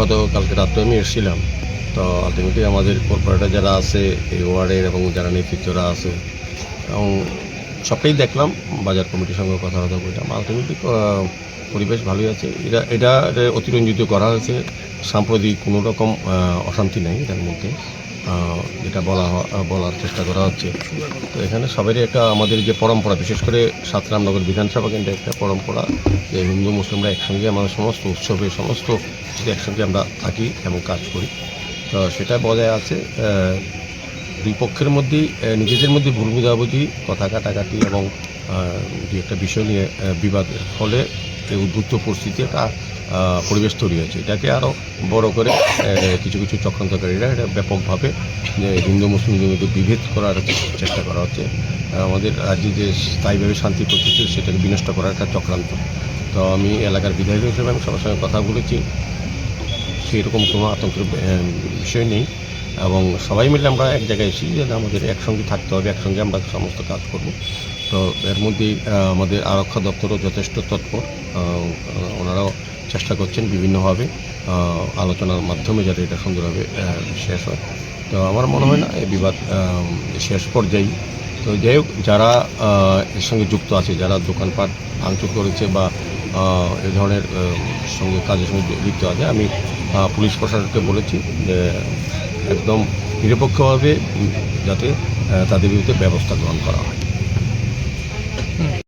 গতকালকে রাত্রে আমি এসেছিলাম। তো আলটিমেটলি আমাদের কর্পোরেটার যারা আছে, এই ওয়ার্ডের এবং যারা নেতৃত্বরা আছে, এবং সবটাই দেখলাম, বাজার কমিটির সঙ্গে কথাবার্তা বললাম। আলটিমেটলি পরিবেশ ভালোই আছে। এটা এটা অতিরঞ্জিত করা হয়েছে। সাম্প্রতিক কোনো রকম অশান্তি নেই এটার মধ্যে। যেটা বলা বলার চেষ্টা করা হচ্ছে। তো এখানে সবারই একটা আমাদের যে পরম্পরা, বিশেষ করে সাতরামনগর বিধানসভা কেন্দ্রে একটা পরম্পরা যে হিন্দু, মুসলিমরা একসঙ্গে আমাদের সমস্ত উৎসবে, সমস্ত একসঙ্গে আমরা থাকি এবং কাজ করি। তো সেটা বজায় আছে দুই পক্ষের মধ্যেই নিজেদের মধ্যে ভুল বোঝাবুঝি, কথা কাটাকাটি এবং দু একটা বিষয় নিয়ে বিবাদের এই উদ্বুদ্ধ পরিস্থিতি একটা পরিবেশ তৈরি হয়েছে। এটাকে আরও বড় করে কিছু কিছু চক্রান্তকারীরা এটা ব্যাপকভাবে, যে হিন্দু মধ্যে বিভেদ করার চেষ্টা করা হচ্ছে। আমাদের রাজ্যে যে স্থায়ীভাবে শান্তি প্রতিষ্ঠিত সেটাকে বিনষ্ট করার একটা চক্রান্ত। তো আমি এলাকার বিধায়ক হিসেবে আমি সবার সঙ্গে কথা বলেছি। সেই রকম কোনো আতঙ্কের বিষয় নেই। এবং সবাই মিলে আমরা এক জায়গায় এসেছি যে আমাদের একসঙ্গে থাকতে হবে, একসঙ্গে আমরা সমস্ত কাজ করব। তো এর মধ্যেই আমাদের আরক্ষা দপ্তরও যথেষ্ট তৎপর। ওনারাও চেষ্টা করছেন বিভিন্নভাবে আলোচনার মাধ্যমে যাতে এটা সুন্দরভাবে শেষ হয়। তো আমার মনে হয় না, এই বিবাদ শেষ পর্যায়ে তো যাই হোক, যারা এর সঙ্গে যুক্ত আছে, যারা দোকানপাট ভাঙচুর করেছে বা এ ধরনের সঙ্গে, কাজের সঙ্গে লিপ্ত আছে, আমি পুলিশ প্রশাসনকে বলেছি যে, একদম নিরপেক্ষভাবে যাতে তাদের বিরুদ্ধে ব্যবস্থা গ্রহণ করা হয়।